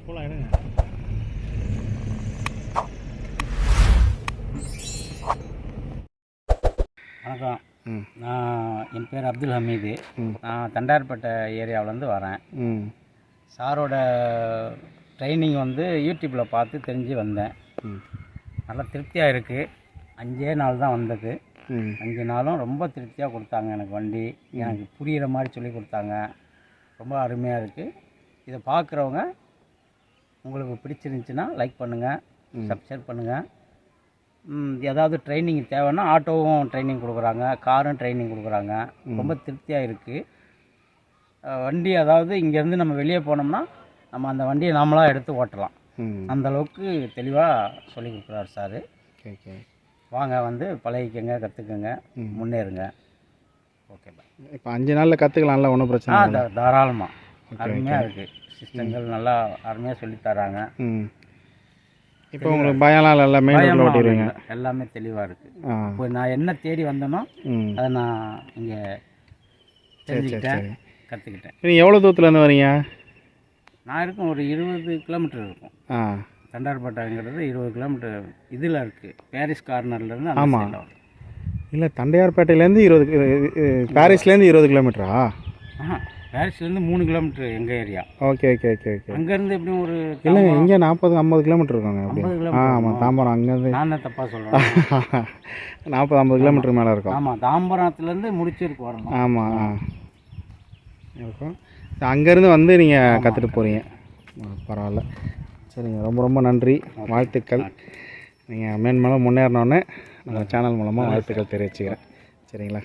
போலாம் இருங்க வணக்கம் நான் என் பேர் அப்துல் ஹமீது. நான் தண்டார்பேட்டை ஏரியாவிலேருந்து வரேன். ம். சாரோட ட்ரைனிங் வந்து யூடியூப்பில் பார்த்து தெரிஞ்சு வந்தேன். ம். நல்லா திருப்தியாக இருக்குது அஞ்சே நாள் தான் வந்தது. ம். அஞ்சு நாளும் ரொம்ப திருப்தியாக கொடுத்தாங்க எனக்கு வண்டி. எனக்கு புரிகிற மாதிரி சொல்லி கொடுத்தாங்க. ரொம்ப அருமையாக இருக்குது இதை பார்க்குறவங்க உங்களுக்கு பிடிச்சிருந்துச்சின்னா லைக் பண்ணுங்கள் சப்ஸ்கிரைப் பண்ணுங்கள் ஏதாவது ட்ரைனிங் தேவைன்னா ஆட்டோவும் ட்ரைனிங் கொடுக்குறாங்க காரும் ட்ரைனிங் கொடுக்குறாங்க. ரொம்ப திருப்தியாக இருக்குது வண்டி அதாவது இங்கேருந்து நம்ம வெளியே போனோம்னா நம்ம அந்த வண்டியை நாமளாக எடுத்து ஓட்டலாம். ம். அந்த அளவுக்கு தெளிவாக சொல்லி கொடுக்குறாரு சார். வாங்க வந்து பழகிக்கங்க கற்றுக்குங்க. முன்னேறுங்க. ஓகே பாய் இப்போ அஞ்சு நாளில் கற்றுக்கலாம்ல ஒன்றும் பிரச்சனை தாராளமாக அருமையாக இருக்குது சிஸ்டங்கள் நல்லா அருமையாக சொல்லித் தராங்க. ம். இப்போ உங்களுக்கு பயம்லாம் இல்லை மெயின் ஓட்டிடுவீங்க. எல்லாமே தெளிவாக இருக்குது இப்போ நான் என்ன தேடி வந்தேனோ அதை நான் இங்கே தெரிஞ்சுக்கிட்டேன். கற்றுக்கிட்டேன் நீங்கள் எவ்வளோ தூரத்துலேருந்து வரீங்க? நான் இருக்கும் ஒரு இருபது கிலோமீட்டர் இருக்கும். ஆ. தண்டார்பேட்டைங்கிறது இருபது கிலோமீட்டர் இதில் இருக்குது பாரிஸ் கார்னர்லேருந்து அந்த ஆமா. side ல வரும். இல்லை தண்டையார்பேட்டையிலேருந்து இருபது பாரிஸ்லேருந்து இருபது கிலோமீட்டரா? பாரிஸ்லேருந்து மூணு கிலோமீட்டர் எங்கள் area. Okay okay okay okay. அங்கேருந்து எப்படியும் ஒரு இல்லைங்க இங்கே நாற்பது ஐம்பது கிலோமீட்டர் இருக்காங்க அப்படி 50 ஆ கிலோமீட்டர் ஆமாம் தாம்பரம் அங்கேருந்து நான் தான் தப்பாக சொல்கிறேன் நாற்பது ஐம்பது கிலோமீட்டர் மேலே இருக்கும். ஆமாம் தாம்பரத்துலேருந்து முடிச்சிருக்கு வரணும். ஆமாம் ஆ. இருக்கும். அங்கேருந்து வந்து நீங்கள் கற்றுட்டு போகிறீங்க பரவாயில்ல. சரிங்க ரொம்ப ரொம்ப நன்றி. வாழ்த்துக்கள். நீங்கள் மேன்மேலும் முன்னேறினோடனே நம்ம சேனல் மூலமாக வாழ்த்துக்கள் தெரிவிச்சுக்கிறேன். சரிங்களா?